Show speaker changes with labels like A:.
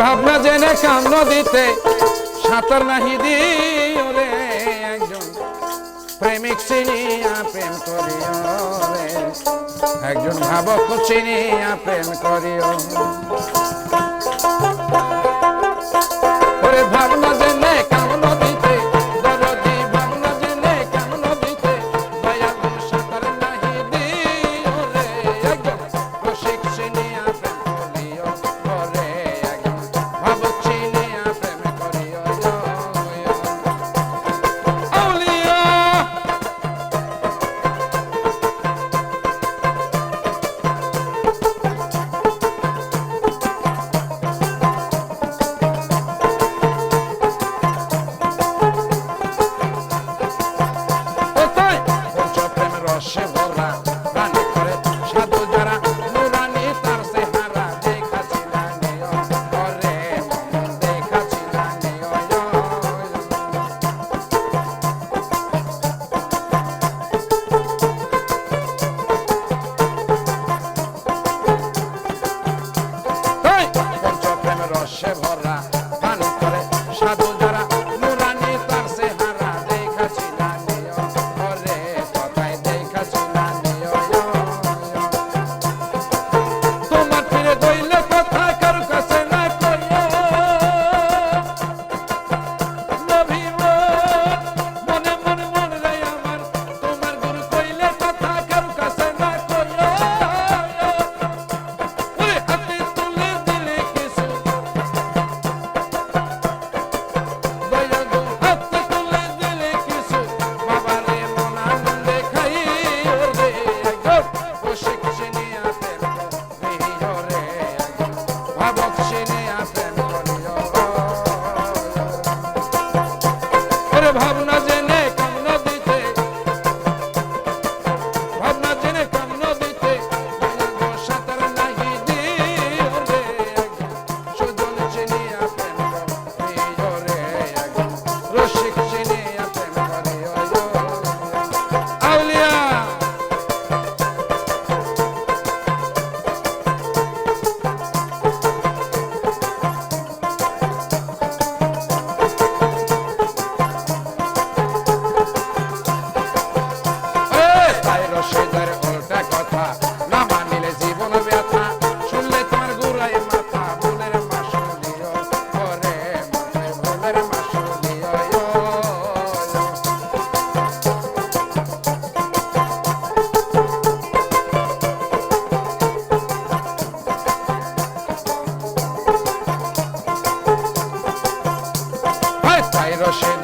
A: ভাবনা জেনে কান্ন দিতে। সাঁতার নাহি দিও রে একজন। প্রেমিক চিনিয়া প্রেম করিও একজন ভাবক চিনিয়া প্রেম করিও পঞ্চপ্রেম রসে ভরা। gonna shit.